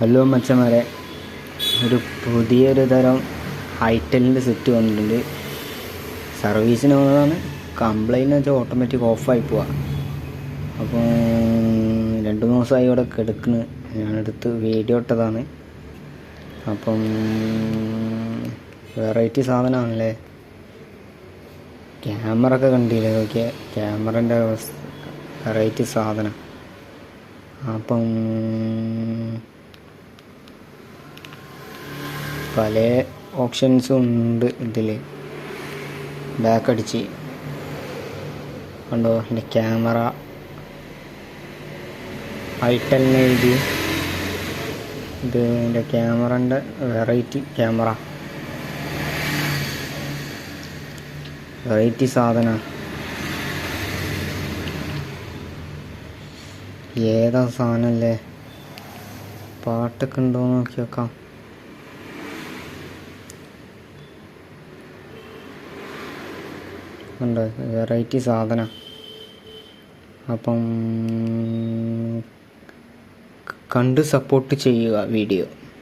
Hello മച്ചന്മാരെ. ഒരു പുതിയൊരു തരം ഹൈറ്റലിന്റെ സെറ്റ് വന്നിട്ടുണ്ട്. സർവീസിന് വന്നതാണ്. കംപ്ലൈന്റ് വെച്ചാൽ ഓട്ടോമാറ്റിക് ഓഫായി പോവാ. അപ്പോൾ രണ്ട് മൂന്ന് ദിവസമായി ഇവിടെ കിടക്കുന്നു ഞാനെടുത്ത് വീഡിയോ ഇട്ടതാണ്. അപ്പം വെറൈറ്റി സാധനമാണല്ലേ ക്യാമറ ഒക്കെ കണ്ടില്ലേ? നോക്കിയ. ക്യാമറന്റെ വെറൈറ്റി സാധനം. അപ്പം പല ഓപ്ഷൻസും ഉണ്ട് ഇതിൽ ബാക്ക് അടിച്ച്. കണ്ടോ? എന്റെ ക്യാമറ ഐറ്റൽ എഴുതി. ഇത് എന്റെ ക്യാമറന്റെ വെറൈറ്റി ക്യാമറ വെറൈറ്റി സാധന. ഏതാ സാധനല്ലേ പാട്ടൊക്കെ ഉണ്ടോ നോക്കി നോക്കാം. ഉണ്ട്. വെറൈറ്റി സാധന. അപ്പം കണ്ട് സപ്പോർട്ട് ചെയ്യുക വീഡിയോ